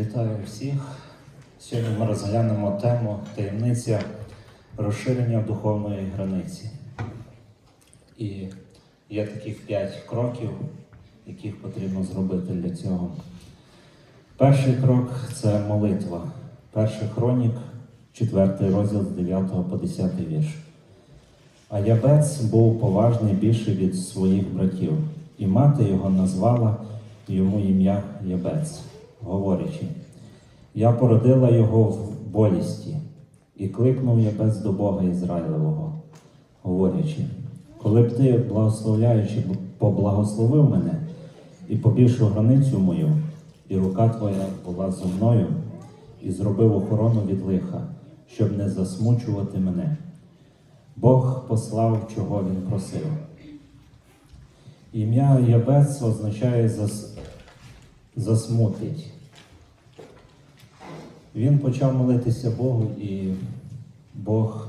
Вітаю всіх. Сьогодні ми розглянемо тему таємниця розширення духовної границі. І є таких п'ять кроків, яких потрібно зробити для цього. Перший крок це молитва. Перший хронік, 4 розділ з 9 по 10 вірш. А Ябець був поважний більше від своїх братів, і мати його назвала йому ім'я Ябець, говорячи, я породила його в болісті, і кликнув Ябець до Бога Ізраїлевого, говорячи, коли б ти, благословляючи, поблагословив мене і побільшив границю мою, і рука твоя була зо мною, і зробив охорону від лиха, щоб не засмучувати мене. Бог послав, чого він просив. Ім'я Ябець означає. Засмутить. Він почав молитися Богу, і Бог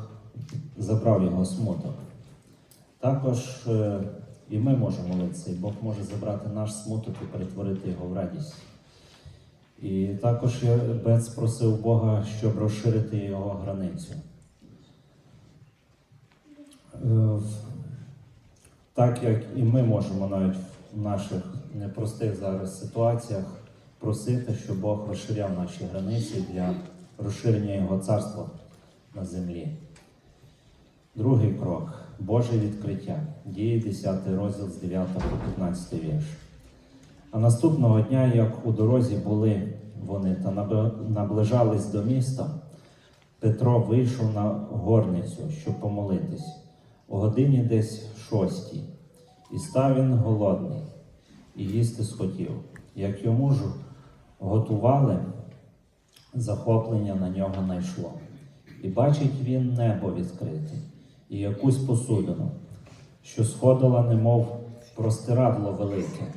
забрав його смуток. Також е, і ми можемо молитися, і Бог може забрати наш смуток і перетворити його в радість. І також Ябець просив Бога, щоб розширити його границю. Е, Так як і ми можемо навіть в наших непростих зараз ситуаціях просити, щоб Бог розширяв наші границі для розширення Його царства на землі. Другий крок Боже відкриття. Дії 10 розділ з 9 по 15 вірш. А наступного дня, як у дорозі були вони та наближались до міста, Петро вийшов на горницю, щоб помолитись, о годині десь шостій, і став він голодний, і їсти схотів. Як йому ж готували, захоплення на нього найшло. І бачить він небо відкрите, і якусь посудину, що сходила, немов простирадло велике,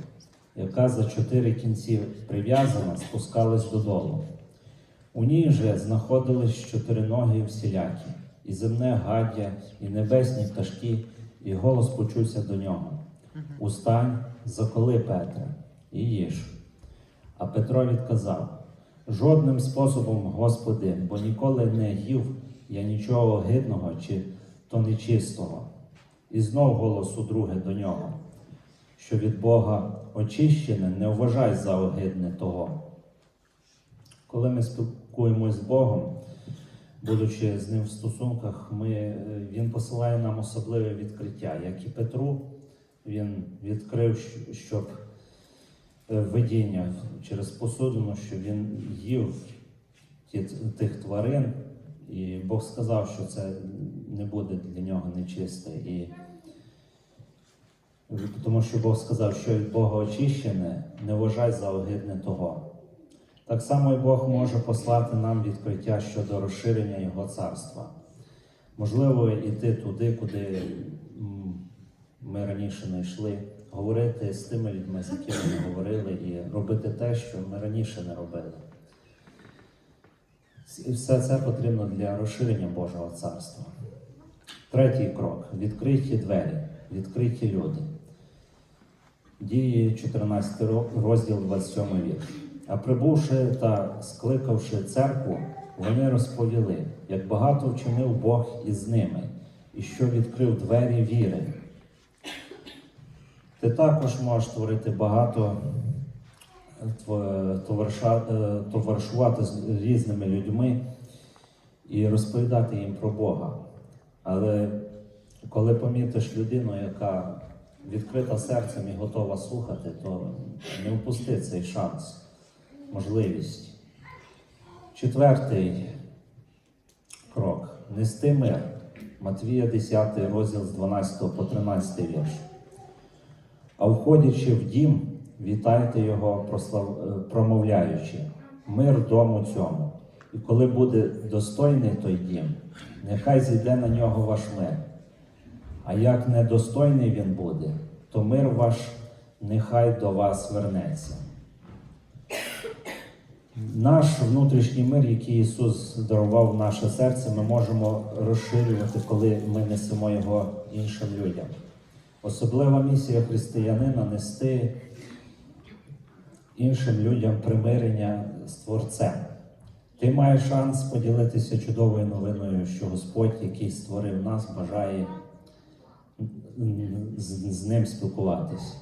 яка за чотири кінці прив'язана, спускалась додолу. У ній же знаходились чотириногі всілякі, і земне гаддя, і небесні пташки, і голос почувся до нього. Устань, заколи Петре, і їж. А Петро відказав: жодним способом, Господи, бо ніколи не їв я нічого огидного чи то нечистого. І знов голос удруге до нього, що від Бога очищене, не вважай за огидне того. Коли ми спілкуємось з Богом, будучи з ним в стосунках, ми, е, Він посилає нам особливе відкриття. Як і Петру, він відкрив, щоб е, видіння через посудину, що він їв тих тварин, і Бог сказав, що це не буде для нього нечисте. І тому що Бог сказав, що від Бога очищене, не вважай за огидне того. Так само і Бог може послати нам відкриття щодо розширення Його царства. Можливо, йти туди, куди ми раніше не йшли, говорити з тими людьми, з якими ми говорили, і робити те, що ми раніше не робили. І все це потрібно для розширення Божого царства. Третій крок відкриті двері, відкриті люди. Дії 14 ро- розділ 27 вірш. А прибувши та скликавши церкву, вони розповіли, як багато вчинив Бог із ними, і що відкрив двері віри. Ти також можеш творити багато, е, товаришувати з різними людьми і розповідати їм про Бога. Але коли помітиш людину, яка відкрита серцем і готова слухати, то не впусти цей шанс, можливість. Четвертий крок нести мир. Матвія 10 розділ з 12 по 13 вірш. А входячи в дім, вітайте його, е, промовляючи, мир дому цьому. І коли буде достойний той дім, нехай зійде на нього ваш мир. А як недостойний він буде, то мир ваш нехай до вас вернеться. Наш внутрішній мир, який Ісус дарував в наше серце, ми можемо розширювати, коли ми несемо його іншим людям. Особлива місія християнина нести іншим людям примирення, з Творцем. Ти маєш шанс поділитися чудовою новиною, що Господь, який створив нас, бажає з, ним спілкуватись.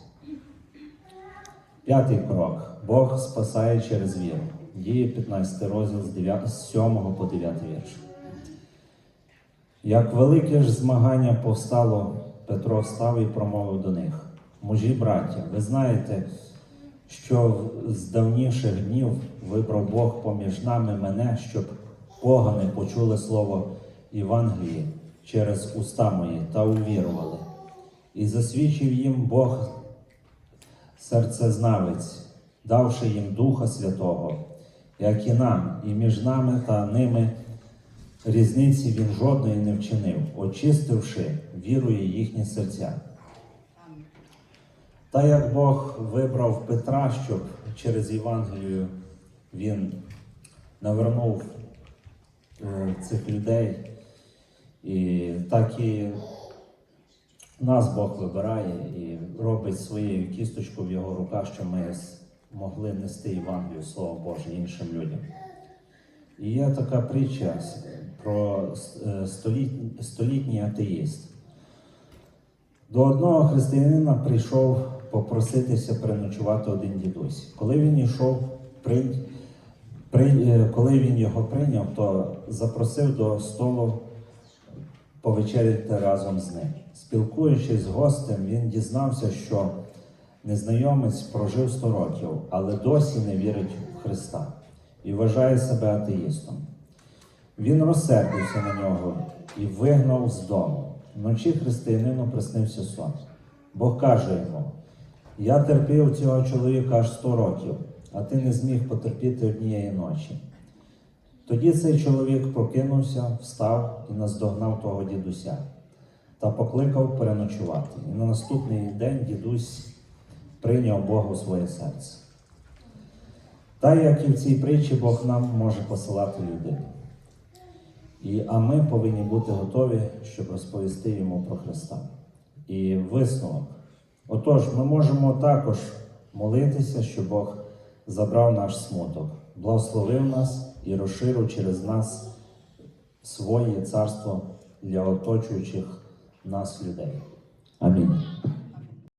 П'ятий крок. Бог спасає через віру. Діє 15 розділ з 9, з 7 по 9 вірш. Як велике ж змагання повстало, Петро встав і промовив до них: Мужі браття, ви знаєте, що з давніших днів вибрав Бог поміж нами мене, щоб погани почули слово Євангелії через уста мої та увірували. І засвідчив їм Бог серцезнавець, давши їм Духа Святого, як і нам, і між нами та ними різниці він жодної не вчинив, очистивши вірою їхні серця. Та як Бог вибрав Петра, щоб через Євангелію він навернув е, цих людей, і так і нас Бог вибирає і робить своєю кісточкою в його руках, що ми могли нести Євангелію, Слово Боже, іншим людям. Є така притча про е, столітній, столітній атеїст. До одного християнина прийшов попроситися переночувати один дідусь. Коли він йшов, при, при, е, коли він його прийняв, то запросив до столу повечеряти разом з ним. Спілкуючись з гостем, він дізнався, що незнайомець прожив 100 років, але досі не вірить в Христа і вважає себе атеїстом. Він розсердився на нього і вигнав з дому. Вночі християнину приснився сон. Бог каже йому: Я терпів цього чоловіка аж 100 років, а ти не зміг потерпіти однієї ночі. Тоді цей чоловік прокинувся, встав і наздогнав того дідуся та покликав переночувати. І на наступний день дідусь прийняв Бога у своє серце. Та як і в цій притчі Бог нам може посилати людину. І, а ми повинні бути готові, щоб розповісти йому про Христа. І висновок. Отож, ми можемо також молитися, щоб Бог забрав наш смуток, благословив нас і розширив через нас своє царство для оточуючих нас людей. Амінь.